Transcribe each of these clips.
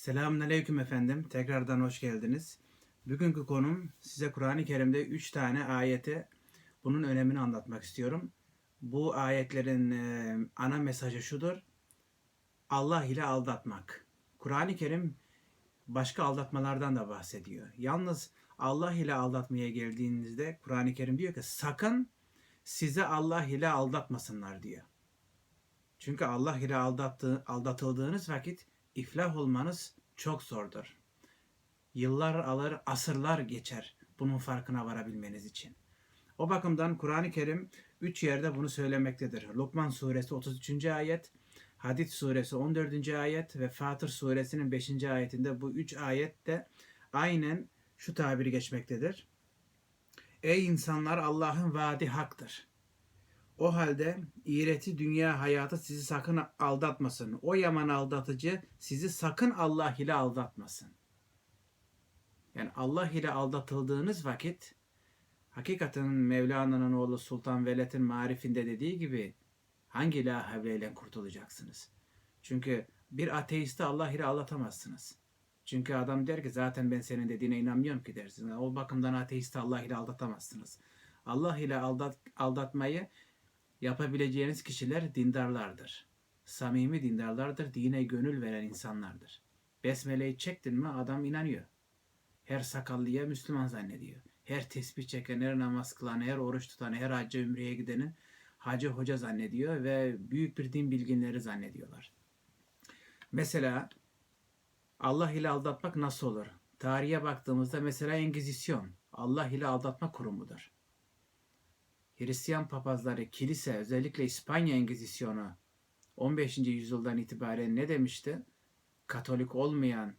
Selamünaleyküm efendim. Tekrardan hoş geldiniz. Bugünkü konum size Kur'an-ı Kerim'de 3 tane ayeti bunun önemini anlatmak istiyorum. Bu ayetlerin e, ana mesajı şudur. Allah ile aldatmak. Kur'an-ı Kerim başka aldatmalardan da bahsediyor. Yalnız Allah ile aldatmaya geldiğinizde Kur'an-ı Kerim diyor ki sakın size Allah ile aldatmasınlar diyor. Çünkü Allah ile aldattığı, aldatıldığınız vakit iflah olmanız çok zordur. Yıllar alır, asırlar geçer bunun farkına varabilmeniz için. O bakımdan Kur'an-ı Kerim üç yerde bunu söylemektedir. Lokman suresi 33. ayet, Hadid suresi 14. ayet ve Fatır suresinin 5. ayetinde bu üç ayette aynen şu tabiri geçmektedir. Ey insanlar Allah'ın vaadi haktır. O halde iğreti dünya hayatı sizi sakın aldatmasın. O yaman aldatıcı sizi sakın Allah ile aldatmasın. Yani Allah ile aldatıldığınız vakit hakikaten Mevlana'nın oğlu Sultan Veled'in marifinde dediği gibi hangi la havleyle kurtulacaksınız? Çünkü bir ateisti Allah ile aldatamazsınız. Çünkü adam der ki zaten ben senin dediğine inanmıyorum ki dersin. O bakımdan ateisti Allah ile aldatamazsınız. Allah ile aldat, aldatmayı yapabileceğiniz kişiler dindarlardır. Samimi dindarlardır, dine gönül veren insanlardır. Besmele'yi çektin mi adam inanıyor. Her sakallıya Müslüman zannediyor. Her tesbih çeken, her namaz kılan, her oruç tutan, her hacca ümreye gidenin hacı hoca zannediyor ve büyük bir din bilginleri zannediyorlar. Mesela Allah ile aldatmak nasıl olur? Tarihe baktığımızda mesela Engizisyon Allah ile aldatma kurumudur. Hristiyan papazları, kilise, özellikle İspanya Engizisyonu 15. yüzyıldan itibaren ne demişti? Katolik olmayan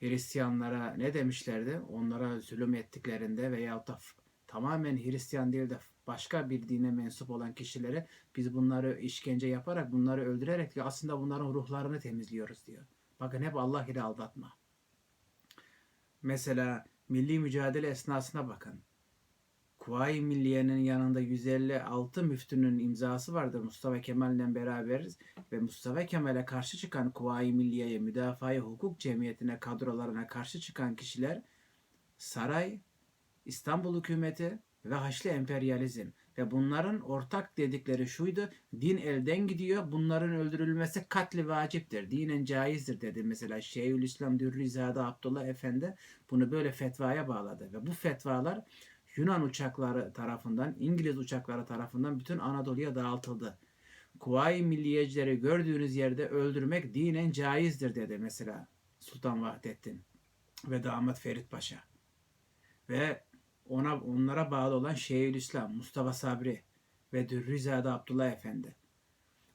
Hristiyanlara ne demişlerdi? Onlara zulüm ettiklerinde veya da tamamen Hristiyan değil de başka bir dine mensup olan kişilere biz bunları işkence yaparak, bunları öldürerek aslında bunların ruhlarını temizliyoruz diyor. Bakın hep Allah ile aldatma. Mesela milli mücadele esnasına bakın. Kuvayi Milliye'nin yanında 156 müftünün imzası vardır. Mustafa Kemal'le beraberiz ve Mustafa Kemal'e karşı çıkan Kuvayi Milliye'ye, müdafaa hukuk cemiyetine, kadrolarına karşı çıkan kişiler saray, İstanbul hükümeti ve Haçlı emperyalizm ve bunların ortak dedikleri şuydu din elden gidiyor bunların öldürülmesi katli vaciptir dinen caizdir dedi. Mesela Şeyhülislam Dürrizade Abdullah Efendi bunu böyle fetvaya bağladı ve bu fetvalar Yunan uçakları tarafından, İngiliz uçakları tarafından bütün Anadolu'ya dağıtıldı. Kuvayi milliyecileri gördüğünüz yerde öldürmek dinen caizdir dedi mesela Sultan Vahdettin ve damat Ferit Paşa. Ve ona onlara bağlı olan Şeyhülislam Mustafa Sabri ve Dürrizade Abdullah Efendi.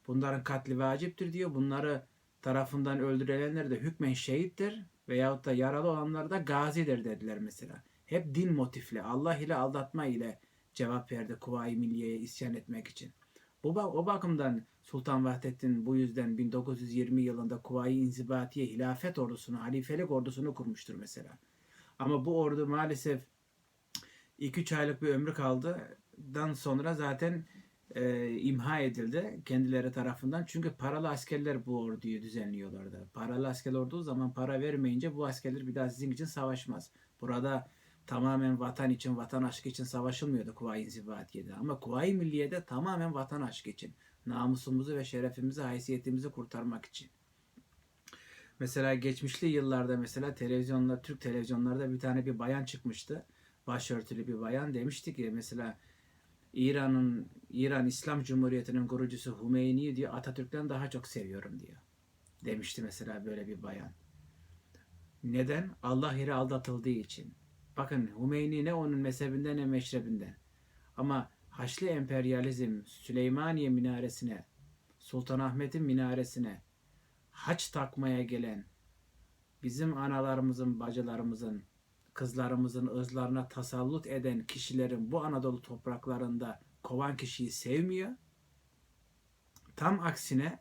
Bunların katli vaciptir diyor. Bunları tarafından öldürülenler de hükmen şehittir veyahut da yaralı olanlar da gazidir dediler mesela hep din motifli, Allah ile aldatma ile cevap verdi Kuvayi Milliye'ye isyan etmek için. Bu o bakımdan Sultan Vahdettin bu yüzden 1920 yılında Kuvayi İnzibatiye hilafet ordusunu, halifelik ordusunu kurmuştur mesela. Ama bu ordu maalesef 2-3 aylık bir ömrü kaldı. Dan sonra zaten e, imha edildi kendileri tarafından. Çünkü paralı askerler bu orduyu düzenliyorlardı. Paralı asker olduğu zaman para vermeyince bu askerler bir daha sizin için savaşmaz. Burada tamamen vatan için, vatan aşkı için savaşılmıyordu Kuvayi İnzibatiye'de. Ama Kuvayi Milliye'de tamamen vatan aşkı için. Namusumuzu ve şerefimizi, haysiyetimizi kurtarmak için. Mesela geçmişli yıllarda mesela televizyonlar, Türk televizyonlarda bir tane bir bayan çıkmıştı. Başörtülü bir bayan demişti ki mesela İran'ın İran İslam Cumhuriyeti'nin kurucusu Hümeyni'yi diyor Atatürk'ten daha çok seviyorum diyor. Demişti mesela böyle bir bayan. Neden? Allah yeri aldatıldığı için. Bakın Hümeyni ne onun mezhebinden ne meşrebinden. Ama Haçlı emperyalizm Süleymaniye minaresine, Sultanahmet'in minaresine haç takmaya gelen bizim analarımızın, bacılarımızın, kızlarımızın ızlarına tasallut eden kişilerin bu Anadolu topraklarında kovan kişiyi sevmiyor. Tam aksine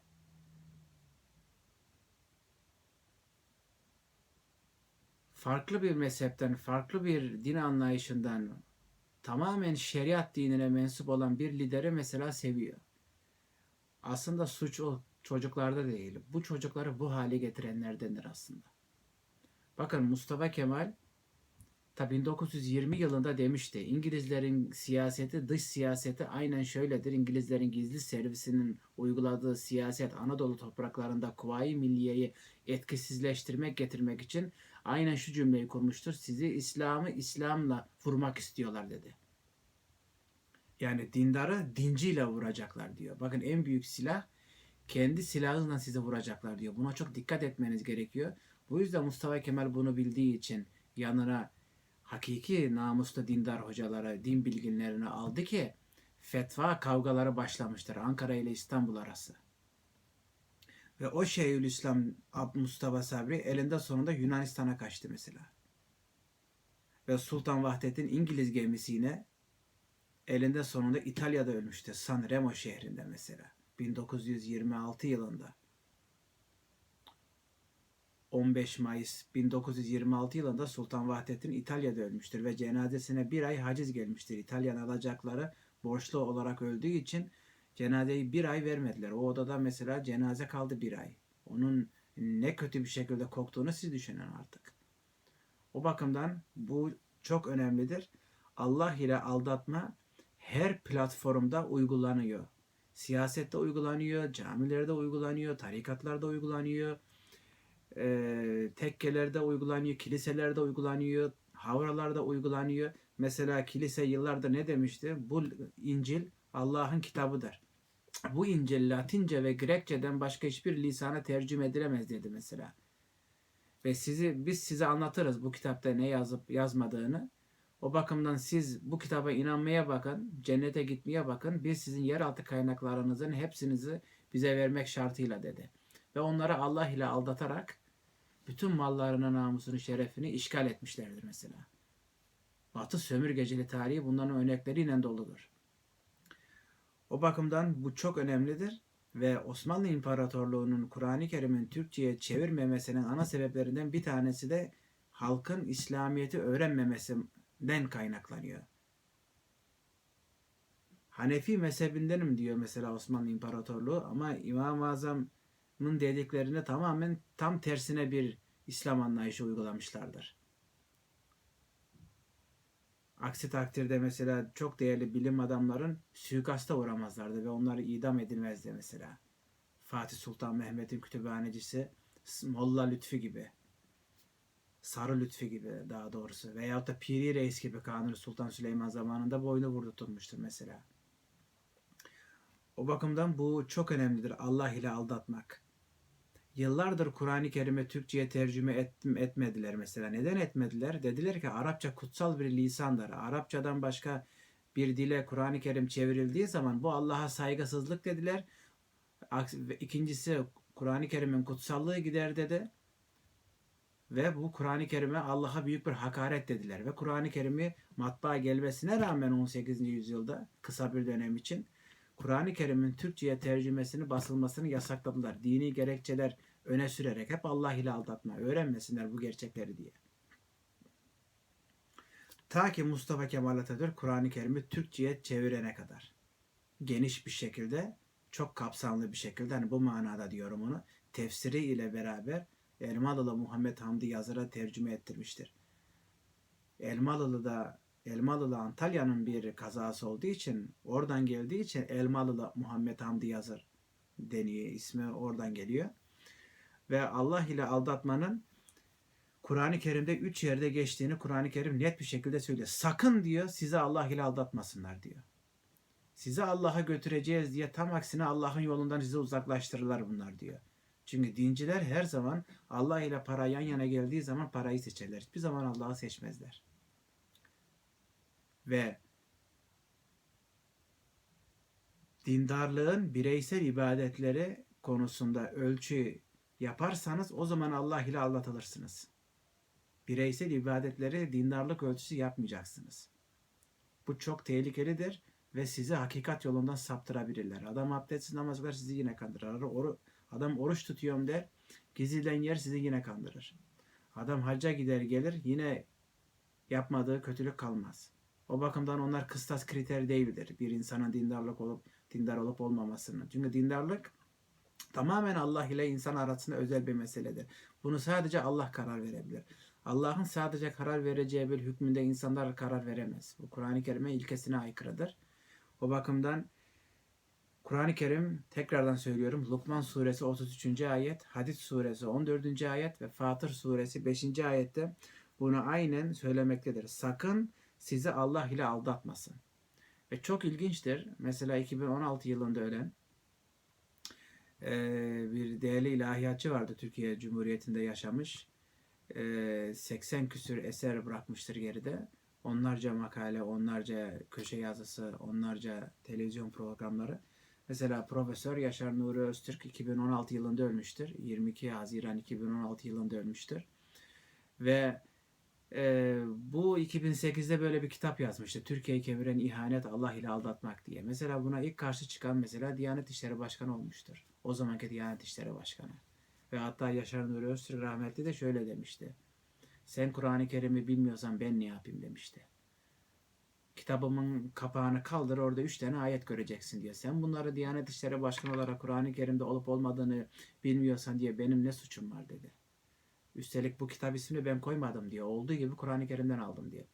farklı bir mezhepten, farklı bir din anlayışından tamamen şeriat dinine mensup olan bir lideri mesela seviyor. Aslında suç o çocuklarda değil. Bu çocukları bu hale getirenlerdendir aslında. Bakın Mustafa Kemal ta 1920 yılında demişti. İngilizlerin siyaseti, dış siyaseti aynen şöyledir. İngilizlerin gizli servisinin uyguladığı siyaset Anadolu topraklarında Kuvayi Milliye'yi etkisizleştirmek, getirmek için aynen şu cümleyi kurmuştur. Sizi İslam'ı İslam'la vurmak istiyorlar dedi. Yani dindarı dinciyle vuracaklar diyor. Bakın en büyük silah kendi silahıyla sizi vuracaklar diyor. Buna çok dikkat etmeniz gerekiyor. Bu yüzden Mustafa Kemal bunu bildiği için yanına hakiki namuslu dindar hocaları, din bilginlerini aldı ki fetva kavgaları başlamıştır Ankara ile İstanbul arası. Ve o Şeyhülislam Mustafa Sabri elinde sonunda Yunanistan'a kaçtı mesela. Ve Sultan Vahdettin İngiliz gemisiyle elinde sonunda İtalya'da ölmüştü. San Remo şehrinde mesela. 1926 yılında. 15 Mayıs 1926 yılında Sultan Vahdettin İtalya'da ölmüştür ve cenazesine bir ay haciz gelmiştir. İtalyan alacakları borçlu olarak öldüğü için cenazeyi bir ay vermediler. O odada mesela cenaze kaldı bir ay. Onun ne kötü bir şekilde koktuğunu siz düşünün artık. O bakımdan bu çok önemlidir. Allah ile aldatma her platformda uygulanıyor. Siyasette uygulanıyor, camilerde uygulanıyor, tarikatlarda uygulanıyor, e, tekkelerde uygulanıyor, kiliselerde uygulanıyor, havralarda uygulanıyor. Mesela kilise yıllardır ne demişti? Bu İncil Allah'ın kitabıdır. Bu İncil Latince ve Grekçeden başka hiçbir lisana tercüme edilemez dedi mesela. Ve sizi biz size anlatırız bu kitapta ne yazıp yazmadığını. O bakımdan siz bu kitaba inanmaya bakın, cennete gitmeye bakın. Biz sizin yeraltı kaynaklarınızın hepsinizi bize vermek şartıyla dedi. Ve onları Allah ile aldatarak bütün mallarına, namusunu, şerefini işgal etmişlerdir mesela. Batı sömürgecili tarihi bunların örnekleriyle doludur. O bakımdan bu çok önemlidir ve Osmanlı İmparatorluğu'nun Kur'an-ı Kerim'in Türkçe'ye çevirmemesinin ana sebeplerinden bir tanesi de halkın İslamiyet'i öğrenmemesinden kaynaklanıyor. Hanefi mezhebindenim diyor mesela Osmanlı İmparatorluğu ama İmam-ı Azam'ın dediklerine tamamen tam tersine bir İslam anlayışı uygulamışlardır. Aksi takdirde mesela çok değerli bilim adamların suikasta uğramazlardı ve onları idam edilmezdi mesela. Fatih Sultan Mehmet'in kütüphanecisi Molla Lütfi gibi. Sarı Lütfi gibi daha doğrusu. Veyahut da Piri Reis gibi Kanuni Sultan Süleyman zamanında boynu vurdurtulmuştur mesela. O bakımdan bu çok önemlidir. Allah ile aldatmak. Yıllardır Kur'an-ı Kerim'e Türkçe'ye tercüme et, etmediler mesela. Neden etmediler? Dediler ki Arapça kutsal bir lisandır. Arapçadan başka bir dile Kur'an-ı Kerim çevrildiği zaman bu Allah'a saygısızlık dediler. İkincisi Kur'an-ı Kerim'in kutsallığı gider dedi. Ve bu Kur'an-ı Kerim'e Allah'a büyük bir hakaret dediler. Ve Kur'an-ı Kerim'i matbaa gelmesine rağmen 18. yüzyılda kısa bir dönem için Kur'an-ı Kerim'in Türkçe'ye tercümesini basılmasını yasakladılar. Dini gerekçeler öne sürerek hep Allah ile aldatma, öğrenmesinler bu gerçekleri diye. Ta ki Mustafa Kemal Atatürk Kur'an-ı Kerim'i Türkçe'ye çevirene kadar. Geniş bir şekilde, çok kapsamlı bir şekilde, hani bu manada diyorum onu, tefsiri ile beraber Elmalılı Muhammed Hamdi Yazır'a tercüme ettirmiştir. Elmalılı da Elmalılı Antalya'nın bir kazası olduğu için oradan geldiği için Elmalılı Muhammed Hamdi Yazır deniyor. ismi oradan geliyor. Ve Allah ile aldatmanın Kur'an-ı Kerim'de üç yerde geçtiğini Kur'an-ı Kerim net bir şekilde söylüyor. Sakın diyor sizi Allah ile aldatmasınlar diyor. Sizi Allah'a götüreceğiz diye tam aksine Allah'ın yolundan sizi uzaklaştırırlar bunlar diyor. Çünkü dinciler her zaman Allah ile para yan yana geldiği zaman parayı seçerler. Hiçbir zaman Allah'ı seçmezler ve dindarlığın bireysel ibadetleri konusunda ölçü yaparsanız o zaman Allah ile aldatılırsınız. Bireysel ibadetleri dindarlık ölçüsü yapmayacaksınız. Bu çok tehlikelidir ve sizi hakikat yolundan saptırabilirler. Adam abdestsiz namaz kılar sizi yine kandırır. Adam oruç tutuyorum der, gizliden yer sizi yine kandırır. Adam hacca gider gelir yine yapmadığı kötülük kalmaz. O bakımdan onlar kıstas kriter değildir. Bir insanın dindarlık olup dindar olup olmamasının. Çünkü dindarlık Tamamen Allah ile insan arasında özel bir meseledir. Bunu sadece Allah karar verebilir. Allah'ın sadece karar vereceği bir hükmünde insanlar karar veremez. Bu Kur'an-ı Kerim'e ilkesine aykırıdır. O bakımdan Kur'an-ı Kerim tekrardan söylüyorum Lokman suresi 33. ayet, Hadid suresi 14. ayet ve Fatır suresi 5. ayette bunu aynen söylemektedir. Sakın sizi Allah ile aldatmasın. Ve çok ilginçtir. Mesela 2016 yılında ölen eee, bir değerli ilahiyatçı vardı Türkiye Cumhuriyeti'nde yaşamış. Eee, 80 küsür eser bırakmıştır geride. Onlarca makale, onlarca köşe yazısı, onlarca televizyon programları. Mesela Profesör Yaşar Nuri Öztürk 2016 yılında ölmüştür. 22 Haziran 2016 yılında ölmüştür. Ve e, bu 2008'de böyle bir kitap yazmıştı. Türkiye'yi keviren ihanet Allah ile aldatmak diye. Mesela buna ilk karşı çıkan mesela Diyanet İşleri Başkanı olmuştur. O zamanki Diyanet İşleri Başkanı. Ve hatta Yaşar Nuri Öztürk rahmetli de şöyle demişti. Sen Kur'an-ı Kerim'i bilmiyorsan ben ne yapayım demişti. Kitabımın kapağını kaldır orada üç tane ayet göreceksin diye. Sen bunları Diyanet İşleri Başkanı olarak Kur'an-ı Kerim'de olup olmadığını bilmiyorsan diye benim ne suçum var dedi. Üstelik bu kitap ismini ben koymadım diyor. Olduğu gibi Kur'an-ı Kerim'den aldım diyor.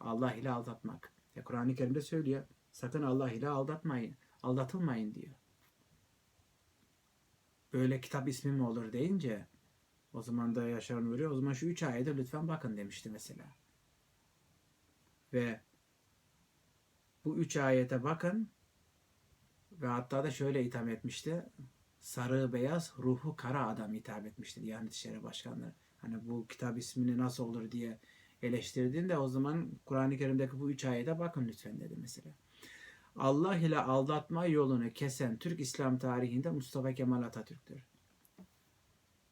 Allah ile aldatmak. E Kur'an-ı Kerim'de söylüyor. Sakın Allah ile aldatmayın. Aldatılmayın diyor. Böyle kitap ismi mi olur deyince o zaman da Yaşar Nuri o zaman şu üç ayete lütfen bakın demişti mesela. Ve bu üç ayete bakın ve hatta da şöyle itham etmişti. Sarı beyaz ruhu kara adam hitap etmişti Diyanet İşleri Başkanlığı. Hani bu kitap ismini nasıl olur diye eleştirdiğinde o zaman Kur'an-ı Kerim'deki bu üç ayete bakın lütfen dedi mesela. Allah ile aldatma yolunu kesen Türk İslam tarihinde Mustafa Kemal Atatürk'tür.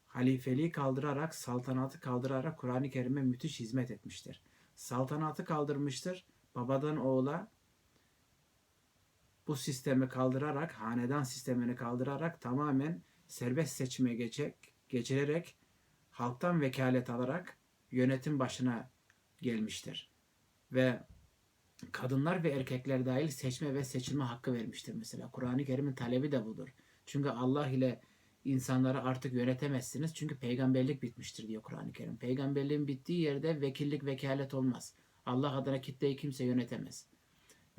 Halifeliği kaldırarak, saltanatı kaldırarak Kur'an-ı Kerim'e müthiş hizmet etmiştir. Saltanatı kaldırmıştır. Babadan oğula bu sistemi kaldırarak, hanedan sistemini kaldırarak tamamen serbest seçime geçecek, geçirerek halktan vekalet alarak yönetim başına gelmiştir. Ve kadınlar ve erkekler dahil seçme ve seçilme hakkı vermiştir mesela. Kur'an-ı Kerim'in talebi de budur. Çünkü Allah ile insanları artık yönetemezsiniz. Çünkü peygamberlik bitmiştir diyor Kur'an-ı Kerim. Peygamberliğin bittiği yerde vekillik vekalet olmaz. Allah adına kitleyi kimse yönetemez.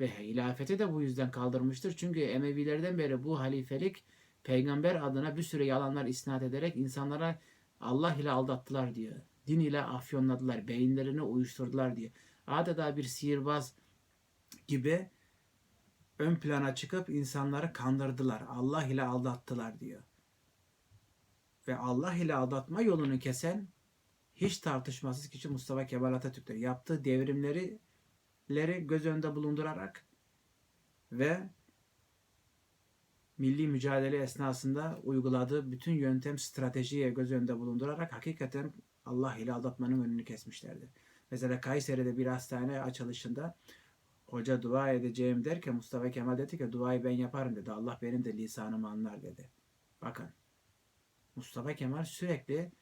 Ve hilafeti de bu yüzden kaldırmıştır. Çünkü Emevilerden beri bu halifelik peygamber adına bir sürü yalanlar isnat ederek insanlara Allah ile aldattılar diyor. Din ile afyonladılar, beyinlerini uyuşturdular diyor. Adeta bir sihirbaz gibi ön plana çıkıp insanları kandırdılar. Allah ile aldattılar diyor. Ve Allah ile aldatma yolunu kesen hiç tartışmasız kişi Mustafa Kemal Atatürk'tür. Yaptığı devrimleri leri göz önünde bulundurarak ve milli mücadele esnasında uyguladığı bütün yöntem stratejiye göz önünde bulundurarak hakikaten Allah ile aldatmanın önünü kesmişlerdi. Mesela Kayseri'de bir hastane açılışında hoca dua edeceğim derken Mustafa Kemal dedi ki duayı ben yaparım dedi. Allah benim de lisanımı anlar dedi. Bakın Mustafa Kemal sürekli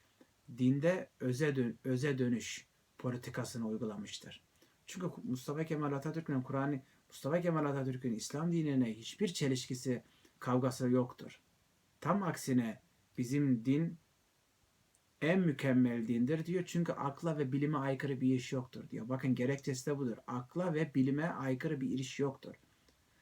dinde öze, dön öze dönüş politikasını uygulamıştır. Çünkü Mustafa Kemal Atatürk'ün Kur'an'ı Mustafa Kemal Atatürk'ün İslam dinine hiçbir çelişkisi, kavgası yoktur. Tam aksine bizim din en mükemmel dindir diyor. Çünkü akla ve bilime aykırı bir iş yoktur diyor. Bakın gerekçesi de budur. Akla ve bilime aykırı bir iş yoktur.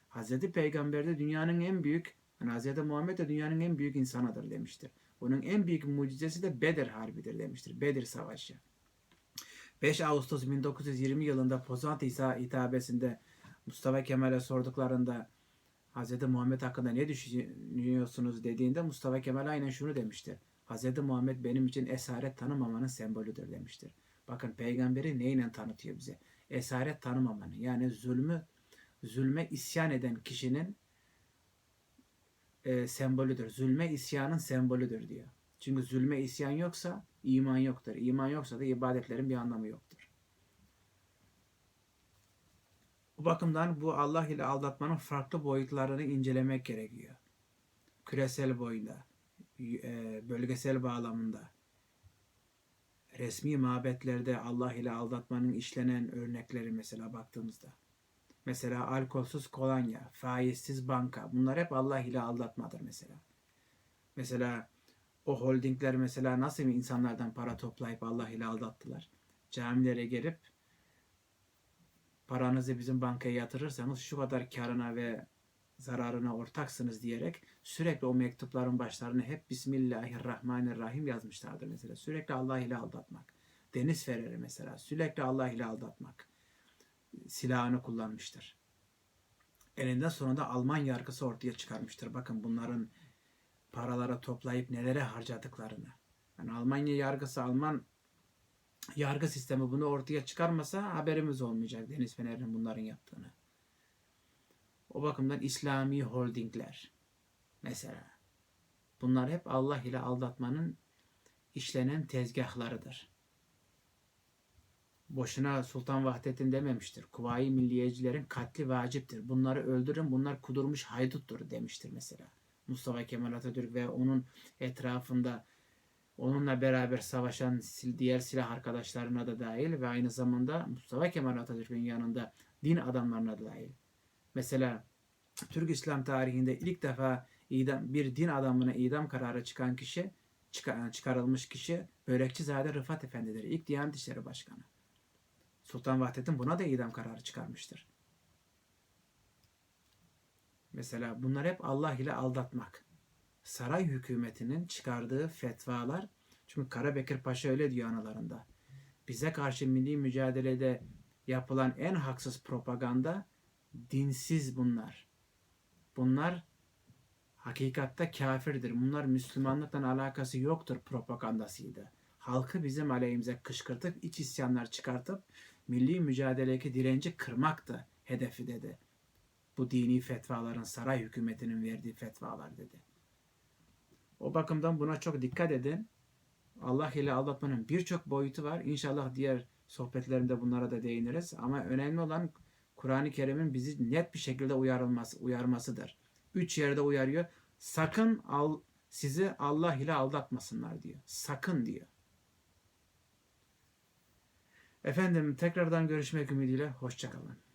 Hazreti Peygamber de dünyanın en büyük, yani Hazreti Muhammed de dünyanın en büyük insanıdır demiştir. Onun en büyük mucizesi de Bedir Harbi'dir demiştir. Bedir Savaşı. 5 Ağustos 1920 yılında Pozantı hitabesinde Mustafa Kemal'e sorduklarında Hz. Muhammed hakkında ne düşünüyorsunuz dediğinde Mustafa Kemal aynen şunu demiştir. Hz. Muhammed benim için esaret tanımamanın sembolüdür demiştir. Bakın peygamberi neyle tanıtıyor bize? Esaret tanımamanın yani zulmü zulme isyan eden kişinin e, sembolüdür. Zulme isyanın sembolüdür diyor. Çünkü zulme isyan yoksa iman yoktur. İman yoksa da ibadetlerin bir anlamı yoktur. Bu bakımdan bu Allah ile aldatmanın farklı boyutlarını incelemek gerekiyor. Küresel boyunda, e, bölgesel bağlamında, resmi mabetlerde Allah ile aldatmanın işlenen örnekleri mesela baktığımızda. Mesela alkolsüz kolonya, faizsiz banka bunlar hep Allah ile aldatmadır mesela. Mesela o holdingler mesela nasıl insanlardan para toplayıp Allah ile aldattılar. Camilere gelip paranızı bizim bankaya yatırırsanız şu kadar karına ve zararına ortaksınız diyerek sürekli o mektupların başlarına hep Bismillahirrahmanirrahim yazmışlardır mesela. Sürekli Allah ile aldatmak. Deniz Fereri mesela sürekli Allah ile aldatmak silahını kullanmıştır. Elinden sonunda Alman yargısı ortaya çıkarmıştır. Bakın bunların paralara toplayıp nelere harcadıklarını. Yani Almanya yargısı, Alman yargı sistemi bunu ortaya çıkarmasa haberimiz olmayacak Deniz Fener'in bunların yaptığını. O bakımdan İslami holdingler mesela. Bunlar hep Allah ile aldatmanın işlenen tezgahlarıdır. Boşuna Sultan Vahdettin dememiştir. Kuvayi milliyecilerin katli vaciptir. Bunları öldürün bunlar kudurmuş hayduttur demiştir mesela. Mustafa Kemal Atatürk ve onun etrafında onunla beraber savaşan diğer silah arkadaşlarına da dahil ve aynı zamanda Mustafa Kemal Atatürk'ün yanında din adamlarına da dahil. Mesela Türk İslam tarihinde ilk defa idam, bir din adamına idam kararı çıkan kişi çıka- çıkarılmış kişi Börekçizade Rıfat Efendi'dir. İlk Diyanet İşleri Başkanı. Sultan Vahdettin buna da idam kararı çıkarmıştır. Mesela bunlar hep Allah ile aldatmak. Saray hükümetinin çıkardığı fetvalar çünkü Karabekir Paşa öyle diyor analarında. Bize karşı milli mücadelede yapılan en haksız propaganda dinsiz bunlar. Bunlar hakikatte kafirdir. Bunlar Müslümanlıkla alakası yoktur propagandasıydı. Halkı bizim aleyhimize kışkırtıp iç isyanlar çıkartıp milli mücadeledeki direnci kırmaktı hedefi dedi. Bu dini fetvaların saray hükümetinin verdiği fetvalar dedi. O bakımdan buna çok dikkat edin. Allah ile aldatmanın birçok boyutu var. İnşallah diğer sohbetlerimde bunlara da değiniriz. Ama önemli olan Kur'an-ı Kerim'in bizi net bir şekilde uyarılması, uyarmasıdır. Üç yerde uyarıyor. Sakın al, sizi Allah ile aldatmasınlar diyor. Sakın diyor. Efendim tekrardan görüşmek ümidiyle hoşçakalın.